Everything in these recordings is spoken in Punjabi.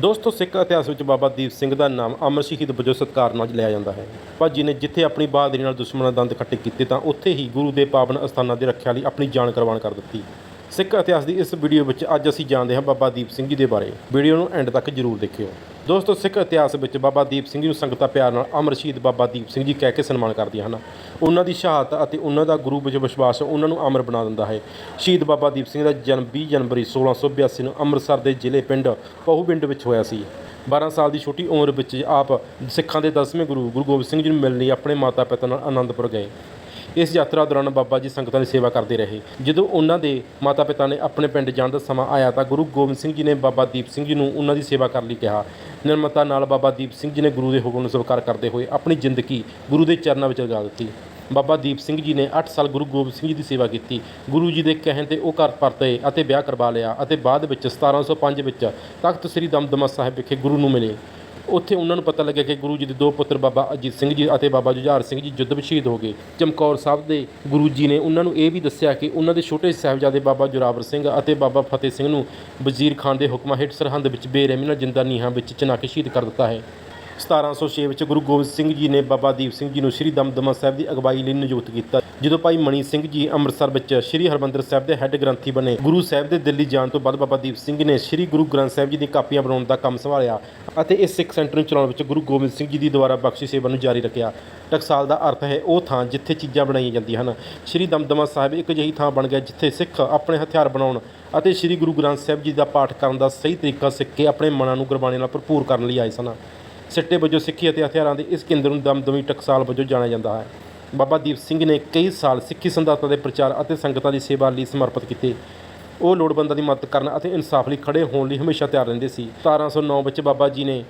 ਦੋਸਤੋ, ਸਿੱਖ ਇਤਿਹਾਸ ਵਿੱਚ ਬਾਬਾ ਦੀਪ ਸਿੰਘ ਦਾ ਨਾਮ ਅਮਰ ਸ਼ਹੀਦ ਵਜੋਂ ਸਤਿਕਾਰ ਨਾਲ ਲਿਆ ਜਾਂਦਾ ਹੈ। ਭਾਜੀ ਨੇ ਜਿੱਥੇ ਆਪਣੀ ਬਹਾਦਰੀ ਨਾਲ ਦੁਸ਼ਮਣਾਂ ਦਾ ਦੰਦ ਖੱਟੇ ਕੀਤੇ, ਤਾਂ ਉੱਥੇ ਹੀ ਗੁਰੂ ਦੇ ਪਾਵਨ ਅਸਥਾਨਾਂ ਦੀ ਰੱਖਿਆ ਲਈ ਆਪਣੀ ਜਾਨ ਕੁਰਬਾਨ ਕਰ ਦਿੱਤੀ। ਸਿੱਖ ਇਤਿਹਾਸ ਦੀ ਇਸ ਵੀਡੀਓ ਵਿੱਚ ਅੱਜ ਅਸੀਂ ਜਾਣਦੇ ਹਾਂ ਬਾਬਾ ਦੀਪ ਸਿੰਘ ਜੀ ਦੇ ਬਾਰੇ। ਵੀਡੀਓ ਨੂੰ ਐਂਡ ਤੱਕ ਜ਼ਰੂਰ ਦੇਖਿਓ। ਦੋਸਤੋ, ਸਿੱਖ ਇਤਿਹਾਸ ਵਿੱਚ ਬਾਬਾ ਦੀਪ ਸਿੰਘ ਜੀ ਨੂੰ ਸੰਗਤਾਂ ਪਿਆਰ ਨਾਲ ਅਮਰ ਸ਼ਹੀਦ ਬਾਬਾ ਦੀਪ ਸਿੰਘ ਜੀ ਕਹਿ ਕੇ ਸਨਮਾਨ ਕਰਦੀਆਂ ਹਨ। ਉਹਨਾਂ ਦੀ ਸ਼ਹਾਦਤ ਅਤੇ ਉਹਨਾਂ ਦਾ ਗੁਰੂ ਵਿੱਚ ਵਿਸ਼ਵਾਸ ਉਹਨਾਂ ਨੂੰ ਅਮਰ ਬਣਾ ਦਿੰਦਾ ਹੈ। ਸ਼ਹੀਦ ਬਾਬਾ ਦੀਪ ਸਿੰਘ ਦਾ ਜਨਮ 20 ਜਨਵਰੀ 1682 ਨੂੰ ਅੰਮ੍ਰਿਤਸਰ ਦੇ ਜ਼ਿਲ੍ਹੇ ਪਿੰਡ ਪਹੂਪਿੰਡ ਵਿੱਚ ਹੋਇਆ ਸੀ। 12 ਸਾਲ ਦੀ ਛੋਟੀ ਉਮਰ ਵਿੱਚ ਆਪ ਸਿੱਖਾਂ ਦੇ 10ਵੇਂ ਗੁਰੂ ਗੁਰੂ ਗੋਬਿੰਦ ਸਿੰਘ ਜੀ ਨੂੰ ਮਿਲਣ ਲਈ ਆਪਣੇ ਮਾਤਾ ਪਿਤਾ ਨਾਲ ਆਨੰਦਪੁਰ ਗਏ। ਇਸ ਯਾਤਰਾ ਦੌਰਾਨ ਬਾਬਾ ਜੀ ਸੰਗਤਾਂ ਦੀ ਸੇਵਾ ਕਰਦੇ ਰਹੇ। ਜਦੋਂ ਉਹਨਾਂ ਦੇ ਮਾਤਾ ਪਿਤਾ ਨੇ ਆਪਣੇ ਪਿੰਡ ਜਾਣ ਦਾ ਸਮਾਂ ਆਇਆ ਤਾਂ ਗੁਰੂ ਗੋਬਿੰਦ ਸਿੰਘ ਜੀ ਨੇ ਬਾਬਾ ਦੀਪ ਸਿੰਘ ਜੀ ਨੂੰ ਉਹਨਾਂ ਦੀ ਸੇਵਾ ਕਰਨ ਲਈ ਕਿਹਾ। ਨਿਰਮਤਾ ਨਾਲ ਬਾਬਾ ਦੀਪ ਸਿੰਘ ਜੀ ਨੇ ਗੁਰੂ ਦੇ ਹੁਕਮ ਨੂੰ ਸਵੀਕਾਰ ਕਰਦੇ ਹੋਏ ਆਪਣੀ ਜ਼ਿੰਦਗੀ ਗੁਰੂ ਦੇ ਚਰਨਾਂ ਵਿੱਚ ਲਗਾ ਦਿੱਤੀ। ਬਾਬਾ ਦੀਪ ਸਿੰਘ ਜੀ ਨੇ 8 ਸਾਲ ਗੁਰੂ ਗੋਬਿੰਦ ਸਿੰਘ ਜੀ ਦੀ ਸੇਵਾ ਕੀਤੀ। ਗੁਰੂ ਜੀ ਦੇ ਕਹਿਣ ਤੇ ਉਹ ਘਰ ਪਰਤੇ ਅਤੇ ਵਿਆਹ ਕਰਵਾ ਲਿਆ ਅਤੇ ਬਾਅਦ ਵਿੱਚ 1705 ਵਿੱਚ ਤਖਤ ਸ੍ਰੀ ਦਮਦਮਾ ਸਾਹਿਬ ਵਿਖੇ ਗੁਰੂ ਨੂੰ ਮਿਲੇ। ਉੱਥੇ ਉਹਨਾਂ ਨੂੰ ਪਤਾ ਲੱਗਿਆ ਕਿ ਗੁਰੂ ਜੀ ਦੇ ਦੋ ਪੁੱਤਰ ਬਾਬਾ ਅਜੀਤ ਸਿੰਘ ਜੀ ਅਤੇ ਬਾਬਾ ਜੁਝਾਰ ਸਿੰਘ ਜੀ ਯੁੱਧ ਵਿੱਚ ਸ਼ਹੀਦ ਹੋ ਗਏ। ਚਮਕੌਰ ਸਾਹਿਬ ਦੇ ਗੁਰੂ ਜੀ ਨੇ ਉਹਨਾਂ ਨੂੰ ਇਹ ਵੀ ਦੱਸਿਆ ਕਿ ਉਹਨਾਂ ਦੇ ਛੋਟੇ ਸਾਹਿਬਜ਼ਾਦੇ ਬਾਬਾ ਜੁਰਾਵਰ ਸਿੰਘ ਅਤੇ ਬਾਬਾ ਫਤਿਹ ਸਿੰਘ ਨੂੰ ਵਜ਼ੀਰ ਖਾਨ ਦੇ ਹੁਕਮਾਂ ਹੇਠ ਸਰਹੰਦ ਵਿੱਚ ਬੇਰਹਿਮੀ ਨਾਲ ਜਿੰਦਾ ਨੀਹਾਂ ਵਿੱਚ ਚਨਾ ਕੇ ਸ਼ਹੀਦ ਕਰ ਦਿੱਤਾ ਹੈ। 1706 ਵਿੱਚ ਗੁਰੂ ਗੋਬਿੰਦ ਸਿੰਘ ਜੀ ਨੇ ਬਾਬਾ ਦੀਪ ਸਿੰਘ ਜੀ ਨੂੰ ਸ੍ਰੀ ਦਮਦਮਾ ਸਾਹਿਬ ਦੀ ਅਗਵਾਈ ਲਈ ਨਿਯੁਕਤ ਕੀਤਾ। ਜਦੋਂ ਭਾਈ ਮਣੀ ਸਿੰਘ ਜੀ ਅੰਮ੍ਰਿਤਸਰ ਵਿੱਚ ਸ੍ਰੀ ਹਰਮੰਦਰ ਸਾਹਿਬ ਦੇ ਹੈੱਡ ਗ੍ਰੰਥੀ ਬਣੇ, ਗੁਰੂ ਸਾਹਿਬ ਦੇ ਦਿੱਲੀ ਜਾਣ ਤੋਂ ਬਾਅਦ ਬਾਬਾ ਦੀਪ ਸਿੰਘ ਨੇ ਸ੍ਰੀ ਗੁਰੂ ਗ੍ਰੰਥ ਸਾਹਿਬ ਜੀ ਦੀਆਂ ਕਾਪੀਆਂ ਬਣਾਉਣ ਦਾ ਕੰਮ ਸੰਭਾਲਿਆ ਅਤੇ ਇਸ ਸਿੱਖ ਸੈਂਟਰ ਨੂੰ ਚਲਾਉਣ ਵਿੱਚ ਗੁਰੂ ਗੋਬਿੰਦ ਸਿੰਘ ਜੀ ਦੀ ਦੁਆਰਾ ਬਖਸ਼ੀ ਸੇਵਾ ਨੂੰ ਜਾਰੀ ਰੱਖਿਆ। ਟਕਸਾਲ ਦਾ ਅਰਥ ਹੈ ਉਹ ਥਾਂ ਜਿੱਥੇ ਚੀਜ਼ਾਂ ਬਣਾਈਆਂ ਜਾਂਦੀਆਂ ਹਨ। ਸ੍ਰੀ ਦਮਦਮਾ ਸਾਹਿਬ ਇੱਕ ਅਜਿਹੀ ਥਾਂ ਬਣ ਗਿਆ ਜਿੱਥੇ ਸਿੱਖ ਆਪਣੇ ਹਥਿਆਰ ਬਣਾਉਣ ਅਤੇ ਸ੍ਰੀ ਗੁਰੂ ਗ੍ਰੰਥ ਸਾਹਿਬ ਜੀ ਦਾ ਪਾਠ ਕਰਨ ਦਾ ਸਹੀ ਤਰੀਕਾ ਸਿੱਖ ਕੇ ਆਪਣੇ ਮਨਾਂ ਨੂੰ ਗੁਰਬਾਣੀ ਨਾਲ ਭਰਪੂਰ ਕਰਨ ਲਈ ਆਏ ਸਨ। ਸਿੱਟੇ ਵਜੋਂ ਸਿੱਖੀ ਅਤੇ ਹਥਿਆਰਾਂ ਦੇ ਇਸ ਕੇਂਦਰ ਨੂੰ ਦਮਦਮੀ ਟਕਸਾਲ ਵਜੋਂ ਜਾਣਿਆ ਜਾਂਦਾ ਹੈ। ਬਾਬਾ ਦੀਪ ਸਿੰਘ ਨੇ ਕਈ ਸਾਲ ਸਿੱਖੀ ਸੰਦਾਤਾਂ ਦੇ ਪ੍ਰਚਾਰ ਅਤੇ ਸੰਗਤਾਂ ਦੀ ਸੇਵਾ ਲਈ ਸਮਰਪਿਤ ਕੀਤੇ। ਉਹ ਲੋੜਵੰਦਾਂ ਦੀ ਮਦਦ ਕਰਨ ਅਤੇ ਇਨਸਾਫ ਲਈ ਖੜੇ ਹੋਣ ਲਈ ਹਮੇਸ਼ਾ ਤਿਆਰ ਰਹਿੰਦੇ ਸੀ। 1709 ਵਿੱਚ ਬਾਬਾ ਜੀ ਨੇ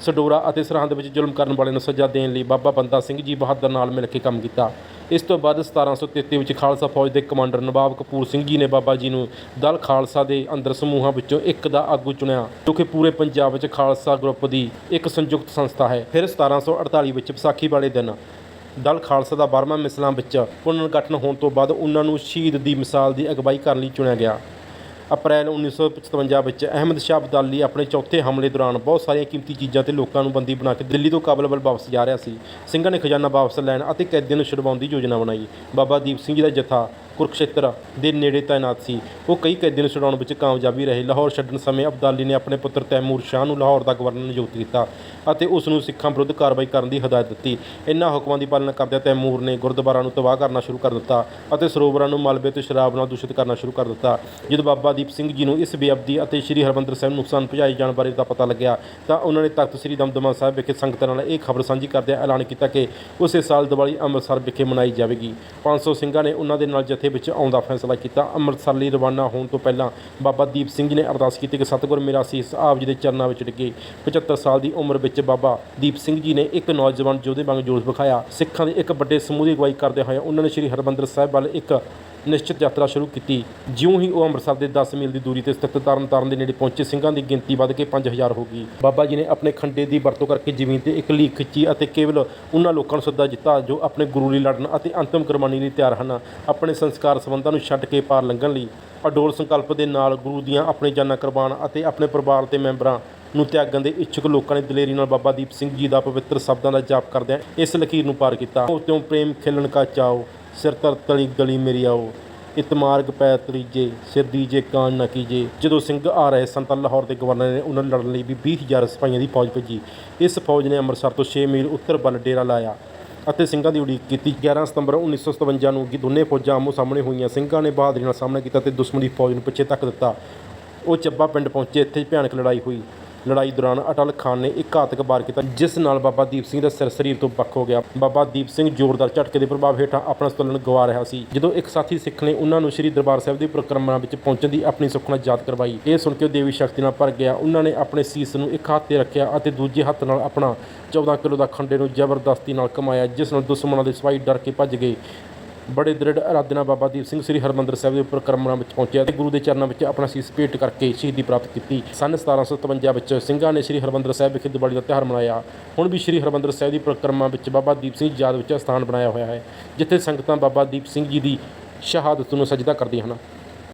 ਸਡੋਰਾ ਅਤੇ ਸਰਹੰਦ ਵਿੱਚ ਜ਼ੁਲਮ ਕਰਨ ਵਾਲਿਆਂ ਨੂੰ ਸਜ਼ਾ ਦੇਣ ਲਈ ਬਾਬਾ ਬੰਦਾ ਸਿੰਘ ਜੀ ਬਹਾਦਰ ਨਾਲ ਮਿਲ ਕੇ ਕੰਮ ਕੀਤਾ। ਇਸ ਤੋਂ ਬਾਅਦ 1733 ਵਿੱਚ ਖਾਲਸਾ ਫੌਜ ਦੇ ਕਮਾਂਡਰ ਨਵਾਬ ਕਪੂਰ ਸਿੰਘ ਜੀ ਨੇ ਬਾਬਾ ਜੀ ਨੂੰ ਦਲ ਖਾਲਸਾ ਦੇ ਅੰਦਰ ਸਮੂਹਾਂ ਵਿੱਚੋਂ ਇੱਕ ਦਾ ਆਗੂ ਚੁਣਿਆ, ਜੋ ਕਿ ਪੂਰੇ ਪੰਜਾਬ ਵਿੱਚ ਖਾਲਸਾ ਗਰੁੱਪ ਦੀ ਇੱਕ ਸੰਯੁਕਤ ਸੰਸਥਾ ਹੈ। ਫਿਰ 1748 ਵਿੱਚ ਵਿਸਾਖੀ ਵਾਲੇ ਦਿਨ ਦਲ ਖਾਲਸਾ ਦਾ 12ਵਾਂ ਮਿਸਲਾਂ ਵਿੱਚ ਪੁਨਰਗਠਨ ਹੋਣ ਤੋਂ ਬਾਅਦ ਉਹਨਾਂ ਨੂੰ ਸ਼ਹੀਦ ਦੀ ਮਿਸਾਲ ਦੀ ਅਗਵਾਈ ਕਰਨ ਲਈ ਚੁਣਿਆ ਗਿਆ। ਅਪ੍ਰੈਲ 1955 ਵਿੱਚ ਅਹਿਮਦ ਸ਼ਾਹ ਅਬਦਾਲੀ ਆਪਣੇ ਚੌਥੇ ਹਮਲੇ ਦੌਰਾਨ ਬਹੁਤ ਸਾਰੀਆਂ ਕੀਮਤੀ ਚੀਜ਼ਾਂ ਤੇ ਲੋਕਾਂ ਨੂੰ ਬੰਦੀ ਬਣਾ ਕੇ ਦਿੱਲੀ ਤੋਂ ਕਾਬਲ ਵੱਲ ਵਾਪਸ ਜਾ ਰਿਹਾ ਸੀ। ਸਿੰਘਾਂ ਨੇ ਖਜ਼ਾਨਾ ਵਾਪਸ ਲੈਣ ਅਤੇ ਕੈਦੀਆਂ ਨੂੰ ਛੁਡਵਾਉਣ ਦੀ ਯੋਜਨਾ ਬਣਾਈ। ਬਾਬਾ ਦੀਪ ਸਿੰਘ ਜੀ ਦਾ ਜਥਾ ਕੁਰਕਸ਼ੇਤਰ ਦੇ ਨੇੜੇ ਤਾਇਨਾਤ ਸੀ। ਉਹ ਕਈ ਕੈਦੀਆਂ ਨੂੰ ਛੁਡਾਉਣ ਵਿੱਚ ਕਾਮਯਾਬੀ ਰਹੇ। ਲਾਹੌਰ ਛੱਡਣ ਸਮੇਂ ਅਬਦਾਲੀ ਨੇ ਆਪਣੇ ਪੁੱਤਰ ਤੈਮੂਰ ਸ਼ਾਹ ਨੂੰ ਲਾਹੌਰ ਦਾ ਗਵਰਨਰ ਨਿਯੁਕਤ ਕੀਤਾ। ਅਤੇ ਉਸ ਨੂੰ ਸਿੱਖਾਂ ਵਿਰੁੱਧ ਕਾਰਵਾਈ ਕਰਨ ਦੀ ਹਦਾਇਤ ਦਿੱਤੀ। ਇਨ੍ਹਾਂ ਹੁਕਮਾਂ ਦੀ ਪਾਲਣਾ ਕਰਦਿਆਂ ਤੈਮੂਰ ਨੇ ਗੁਰਦੁਆਰਾ ਨੂੰ ਤਬਾਹ ਕਰਨਾ ਸ਼ੁਰੂ ਕਰ ਦਿੱਤਾ ਅਤੇ ਸਰੋਵਰਾਂ ਨੂੰ ਮਲਬੇ ਤੇ ਸ਼ਰਾਬ ਨਾਲ ਦੂਸ਼ਿਤ ਕਰਨਾ ਸ਼ੁਰੂ ਕਰ ਦਿੱਤਾ। ਜਦੋਂ ਬਾਬਾ ਦੀਪ ਸਿੰਘ ਜੀ ਨੂੰ ਇਸ ਬੇਅਬਦੀ ਅਤੇ ਸ੍ਰੀ ਹਰਮੰਦਰ ਸਾਹਿਬ ਨੂੰ ਨੁਕਸਾਨ ਪਹੁੰਚਾਏ ਜਾਣ ਬਾਰੇ ਦਾ ਪਤਾ ਲੱਗਿਆ, ਤਾਂ ਉਹਨਾਂ ਨੇ ਤਖਤ ਸ੍ਰੀ ਦਮਦਮਾ ਸਾਹਿਬ ਵਿਖੇ ਸੰਗਤਾਂ ਨਾਲ ਇਹ ਖਬਰ ਸਾਂਝੀ ਕਰਦਿਆਂ ਐਲਾਨ ਕੀਤਾ ਕਿ ਉਸੇ ਸਾਲ ਦੀਵਾਲੀ ਅੰਮ੍ਰਿਤਸਰ ਵਿਖੇ ਮਨਾਈ ਜਾਵੇਗੀ। 500 ਸਿੰਘਾਂ ਨੇ ਉਹਨਾਂ ਦੇ ਨਾਲ ਜਥੇ ਵਿੱਚ ਆਉਣ ਦਾ ਫੈਸਲਾ ਕੀਤਾ। ਅੰਮ੍ਰਿਤਸਰ ਲਈ ਰਵਾਨਾ ਹੋਣ ਤੋਂ ਪਹਿਲਾਂ ਬਾਬਾ ਦੀਪ ਸਿੰਘ ਜੀ ਨੇ ਅਰਦਾਸ ਕੀਤੀ ਕਿ ਸਤਿਗੁਰ ਮੇਰਾ ਸੀਸ ਆਪ ਜੀ ਦੇ ਚਰਨਾਂ ਵਿੱਚ ਡਿੱਗੇ। 75 ਸਾਲ ਦੀ ਉਮਰ ਵਿੱਚ ਬਾਬਾ ਦੀਪ ਸਿੰਘ ਜੀ ਨੇ ਇੱਕ ਨੌਜਵਾਨ ਯੋਧੇ ਵਾਂਗ ਜੋਸ਼ ਵਿਖਾਇਆ। ਸਿੱਖਾਂ ਦੇ ਇੱਕ ਵੱਡੇ ਸਮੂਹ ਦੀ ਅਗਵਾਈ ਕਰਦੇ ਹੋਏ ਉਹਨਾਂ ਨੇ ਸ੍ਰੀ ਹਰਮੰਦਰ ਸਾਹਿਬ ਵੱਲ ਇੱਕ ਨਿਸ਼ਚਿਤ ਯਾਤਰਾ ਸ਼ੁਰੂ ਕੀਤੀ। ਜਿਉਂ ਹੀ ਉਹ ਅੰਮ੍ਰਿਤਸਰ ਦੇ 10 ਮੀਲ ਦੀ ਦੂਰੀ ਤੇ ਸਥਿਤ ਤਰਨਤਾਰਨ ਦੇ ਨੇੜੇ ਪਹੁੰਚੇ, ਸਿੰਘਾਂ ਦੀ ਗਿਣਤੀ ਵੱਧ ਕੇ 5000 ਹੋ ਗਈ। ਬਾਬਾ ਜੀ ਨੇ ਆਪਣੇ ਖੰਡੇ ਦੀ ਵਰਤੋਂ ਕਰਕੇ ਜ਼ਮੀਨ ਤੇ ਇੱਕ ਲੀਕ ਖਿੱਚੀ ਅਤੇ ਕੇਵਲ ਉਹਨਾਂ ਲੋਕਾਂ ਨੂੰ ਸੱਦਾ ਦਿੱਤਾ ਜੋ ਆਪਣੇ ਗੁਰੂ ਲਈ ਲੜਨ ਅਤੇ ਅੰਤਮ ਕੁਰਬਾਨੀ ਲਈ ਤਿਆਰ ਹਨ। ਆਪਣੇ ਸੰਸਕਾਰ ਸੰਬੰਧਾਂ ਨੂੰ ਛੱਡ ਕੇ ਪਾਰ ਲੰਘਣ ਲਈ ਅਡੋਲ ਸੰਕਲਪ ਦੇ ਨਾਲ ਗੁਰੂ ਦੀਆਂ ਆਪਣੇ ਜਾਨਾਂ ਕੁਰਬਾਨ ਅਤੇ ਆਪਣੇ ਪਰਿਵਾਰ ਤੇ ਮੈਂਬਰਾਂ ਨੂੰ ਤਿਆਗਣ ਦੇ ਇੱਛੁਕ ਲੋਕਾਂ ਨੇ ਦਲੇਰੀ ਨਾਲ ਬਾਬਾ ਦੀਪ ਸਿੰਘ ਜੀ ਦਾ ਪਵਿੱਤਰ ਸ਼ਬਦਾਂ ਦਾ ਜਾਪ ਕਰਦਿਆਂ ਇਸ ਲਕੀਰ ਨੂੰ ਪਾਰ ਕੀਤਾ। ਉਹ ਤਿਉ ਪ੍ਰੇਮ ਖਿਲਣ ਕਾ ਚਾਓ ਸਿਰ ਤਰ ਤਲੀ ਗਲੀ ਮੇਰੀ ਆਓ। ਇਤਮਾਰਗ ਪੈ ਤਰੀਜੇ, ਸਿਰ ਦੀਜੇ ਕਾਨ ਨਾ ਕੀਜੇ। ਜਦੋਂ ਸਿੰਘ ਆ ਰਹੇ ਸਨ ਤਾਂ ਲਾਹੌਰ ਦੇ ਗਵਰਨਰ ਨੇ ਉਹਨਾਂ ਨੂੰ ਲੜਨ ਲਈ ਵੀ 20000 ਸਿਪਾਹੀਆਂ ਦੀ ਫੌਜ ਭੇਜੀ। ਇਸ ਫੌਜ ਨੇ ਅੰਮ੍ਰਿਤਸਰ ਤੋਂ 6 ਮੀਲ ਉੱਤਰ ਵੱਲ ਡੇਰਾ ਲਾਇਆ ਅਤੇ ਸਿੰਘਾਂ ਦੀ ਉਡੀਕ ਕੀਤੀ। 11 ਸਤੰਬਰ 1957 ਨੂੰ ਗੀ- ਦੋਨੇ ਫੌਜਾਂ ਆਮੋ ਸਾਹਮਣੇ ਹੋਈਆਂ। ਸਿੰਘਾਂ ਨੇ ਬਹਾਦਰੀ ਨਾਲ ਸਾਹਮਣਾ ਕੀਤਾ ਤੇ ਦੁਸ਼ਮਣ ਦੀ ਫੌਜ ਨੂੰ ਪਿੱਛੇ ਧੱਕ ਦਿੱਤਾ। ਉਹ ਚੱਬਾ ਪਿੰਡ ਪਹੁੰਚੇ। ਇੱਥੇ ਭਿਆਨਕ ਲੜਾਈ ਹੋਈ। ਲੜਾਈ ਦੌਰਾਨ ਅਟਲ ਖਾਨ ਨੇ ਇੱਕ ਘਾਤਕ ਵਾਰ ਕੀਤਾ, ਜਿਸ ਨਾਲ ਬਾਬਾ ਦੀਪ ਸਿੰਘ ਦਾ ਸਿਰ ਸਰੀਰ ਤੋਂ ਵੱਖ ਹੋ ਗਿਆ। ਬਾਬਾ ਦੀਪ ਸਿੰਘ ਜ਼ੋਰਦਾਰ ਝਟਕੇ ਦੇ ਪ੍ਰਭਾਵ ਹੇਠਾਂ ਆਪਣਾ ਸੰਤੁਲਨ ਗਵਾ ਰਿਹਾ ਸੀ, ਜਦੋਂ ਇੱਕ ਸਾਥੀ ਸਿੱਖ ਨੇ ਉਹਨਾਂ ਨੂੰ ਸ੍ਰੀ ਦਰਬਾਰ ਸਾਹਿਬ ਦੀ ਪ੍ਰਕਰਮਾ ਵਿੱਚ ਪਹੁੰਚਣ ਦੀ ਆਪਣੀ ਸੁਖਨਾ ਯਾਦ ਕਰਵਾਈ। ਇਹ ਸੁਣ ਕੇ ਉਹ ਦੇਵੀ ਸ਼ਕਤੀ ਨਾਲ ਭਰ ਗਿਆ। ਉਹਨਾਂ ਨੇ ਆਪਣੇ ਸੀਸ ਨੂੰ ਇੱਕ ਹੱਥ ਤੇ ਰੱਖਿਆ ਅਤੇ ਦੂਜੇ ਹੱਥ ਨਾਲ ਆਪਣਾ 14 ਕਿਲੋ ਦਾ ਖੰਡੇ ਨੂੰ ਜ਼ਬਰਦਸਤੀ ਨਾਲ ਕਮਾਇਆ, ਜਿਸ ਨਾਲ ਦੁਸ਼ਮਣਾਂ ਦੇ ਸਿਪਾਹੀ ਡਰ ਕੇ ਭੱਜ ਗਏ। ਬੜੇ ਦ੍ਰਿੜ ਇਰਾਦੇ ਨਾਲ ਬਾਬਾ ਦੀਪ ਸਿੰਘ ਸ੍ਰੀ ਹਰਮੰਦਰ ਸਾਹਿਬ ਦੇ ਉੱਪਰ ਕਰਮਣਾ ਵਿੱਚ ਪਹੁੰਚਿਆ ਤੇ ਗੁਰੂ ਦੇ ਚਰਨਾਂ ਵਿੱਚ ਆਪਣਾ ਸੀਸ ਭੇਟ ਕਰਕੇ ਸ਼ਹੀਦੀ ਪ੍ਰਾਪਤ ਕੀਤੀ। ਸਨ 1757 ਵਿੱਚ ਸਿੰਘਾਂ ਨੇ ਸ੍ਰੀ ਹਰਮੰਦਰ ਸਾਹਿਬ ਵਿਖੇ ਦੀਵਾਲੀ ਦਾ ਤਿਉਹਾਰ ਮਨਾਇਆ। ਹੁਣ ਵੀ ਸ੍ਰੀ ਹਰਮੰਦਰ ਸਾਹਿਬ ਦੀ ਪ੍ਰਕਰਮਾ ਵਿੱਚ ਬਾਬਾ ਦੀਪ ਸਿੰਘ ਯਾਦ ਵਿੱਚ ਸਥਾਨ ਬਣਾਇਆ ਹੋਇਆ ਹੈ, ਜਿੱਥੇ ਸੰਗਤਾਂ ਬਾਬਾ ਦੀਪ ਸਿੰਘ ਜੀ ਦੀ ਸ਼ਹਾਦਤ ਨੂੰ ਸਜਦਾ ਕਰਦੀਆਂ ਹਨ।